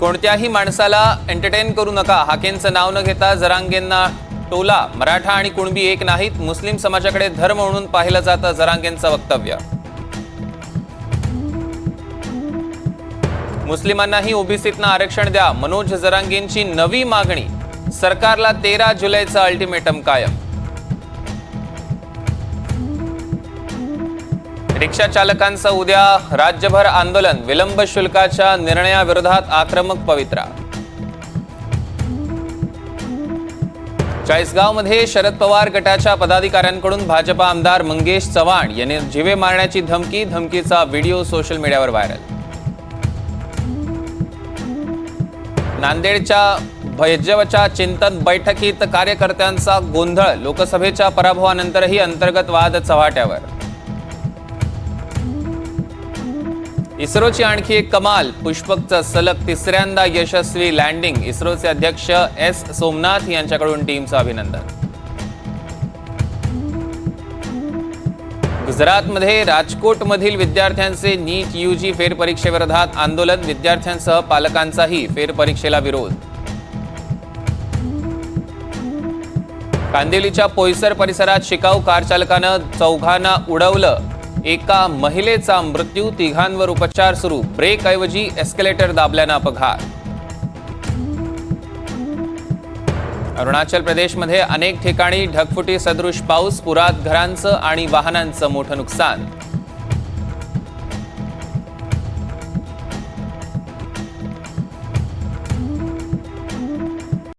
कोणत्याही माणसाला एंटरटेन करू नका. हाकेंचं नाव न घेता जरांगेंना टोला. मराठा आणि कुणबी एक नाहीत. मुस्लिम समाजाकडे धर्म म्हणून पाहिलं जातं जरांगेंचं वक्तव्य. मुस्लिमांनाही ओबीसीतनं आरक्षण द्या. मनोज जरांगेंची नवी मागणी. सरकारला तेरा जुलैचं अल्टिमेटम कायम. रिक्षा चालकांचं उद्या राज्यभर आंदोलन विलंब शुल्काच्या निर्णयाविरोधात आक्रमक पवित्रा. चाळीसगावमध्ये शरद पवार गटाच्या पदाधिकाऱ्यांकडून भाजपा आमदार मंगेश चव्हाण यांनी जिवे मारण्याची धमकी धमकीचा व्हिडिओ सोशल मीडियावर व्हायरल. नांदेडच्या भैजवच्या चिंतन बैठकीत कार्यकर्त्यांचा गोंधळ लोकसभेच्या पराभवानंतरही अंतर्गत वाद चव्हाट्यावर. इस्रोची आणखी एक कमाल पुष्पकचं सलग तिसऱ्यांदा यशस्वी लँडिंग इस्रोचे अध्यक्ष एस सोमनाथ यांच्याकडून टीमचं अभिनंदन. गुजरातमध्ये राजकोटमधील विद्यार्थ्यांचे नीट यूजी फेरपरीक्षेविरोधात आंदोलन विद्यार्थ्यांसह पालकांचाही फेरपरीक्षेला विरोध. कांदिवलीच्या पोयसर परिसरात शिकाऊ कारचालकानं चौघांना उडवलं. एका महिलेचा मृत्यू तिघांवर उपचार सुरू. ब्रेकऐवजी एस्केलेटर दाबल्यानं अपघात. अरुणाचल प्रदेशमध्ये अनेक ठिकाणी ढगफुटी सदृश पाऊस पुरात घरांचं आणि वाहनांचं मोठं नुकसान.